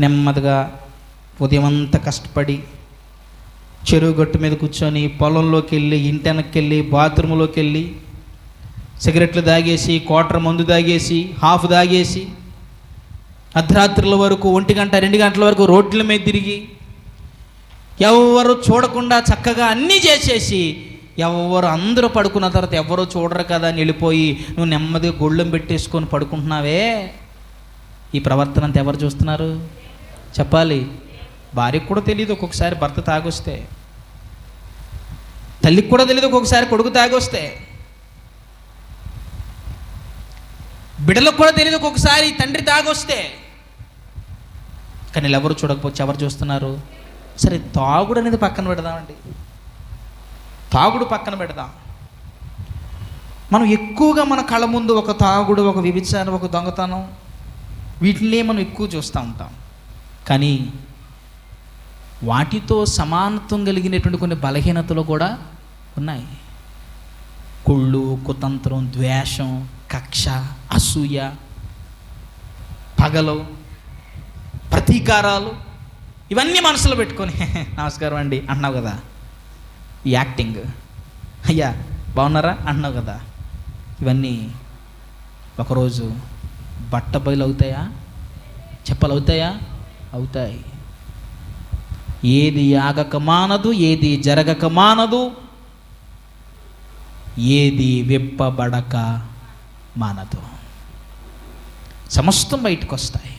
నెమ్మదిగా ఉదయం అంతా కష్టపడి చెరువు గట్టు మీద కూర్చొని పొలంలోకి వెళ్ళి ఇంటి వెనక్కి వెళ్ళి బాత్రూంలోకి వెళ్ళి సిగరెట్లు తాగేసి క్వార్టర్ మందు తాగేసి హాఫ్ తాగేసి అర్ధరాత్రుల వరకు ఒంటి గంట రెండు గంటల వరకు రోడ్ల మీద తిరిగి ఎవరు చూడకుండా చక్కగా అన్నీ చేసేసి ఎవరు అందరూ పడుకున్న తర్వాత ఎవరో చూడరు కదా అని వెళ్ళిపోయి నువ్వు నెమ్మదిగా గొళ్ళెం పెట్టేసుకొని పడుకుంటున్నావే? ఈ ప్రవర్తన అంత ఎవరు చూస్తున్నారు? చెప్పాలి. భార్యకు కూడా తెలియదు ఒక్కొక్కసారి భర్త తాగొస్తే. తల్లికి కూడా తెలియదు ఒక్కొక్కసారి కొడుకు తాగొస్తే. బిడ్డలకు కూడా తెలియదు ఒక్కొక్కసారి తండ్రి తాగొస్తే. కానీ ఎవరు చూడకపోతే ఎవరు చూస్తున్నారు? సరే తాగుడు అనేది పక్కన పెడదామండి. తాగుడు పక్కన పెడదాం. మనం ఎక్కువగా మన కళ్ళ ముందు ఒక తాగుడు ఒక విభిచారం ఒక దొంగతనం వీటినే మనం ఎక్కువ చూస్తూ ఉంటాం. కానీ వాటితో సమానత్వం కలిగినటువంటి కొన్ని బలహీనతలు కూడా ఉన్నాయి. కుళ్ళు కుతంత్రం ద్వేషం కక్ష అసూయ పగలు ప్రతీకారాలు ఇవన్నీ మనసులో పెట్టుకొని నమస్కారం అండి అన్నావు కదా. యాక్టింగ్. అయ్యా బాగున్నారా? అన్నావు కదా. ఇవన్నీ ఒకరోజు బట్ట బయలు అవుతాయా చెప్పలు అవుతాయా అవుతాయి. ఏది ఆగక మానదు ఏది జరగక మానదు ఏది విప్పబడక మానదు. సమస్తం బయటకు వస్తాయి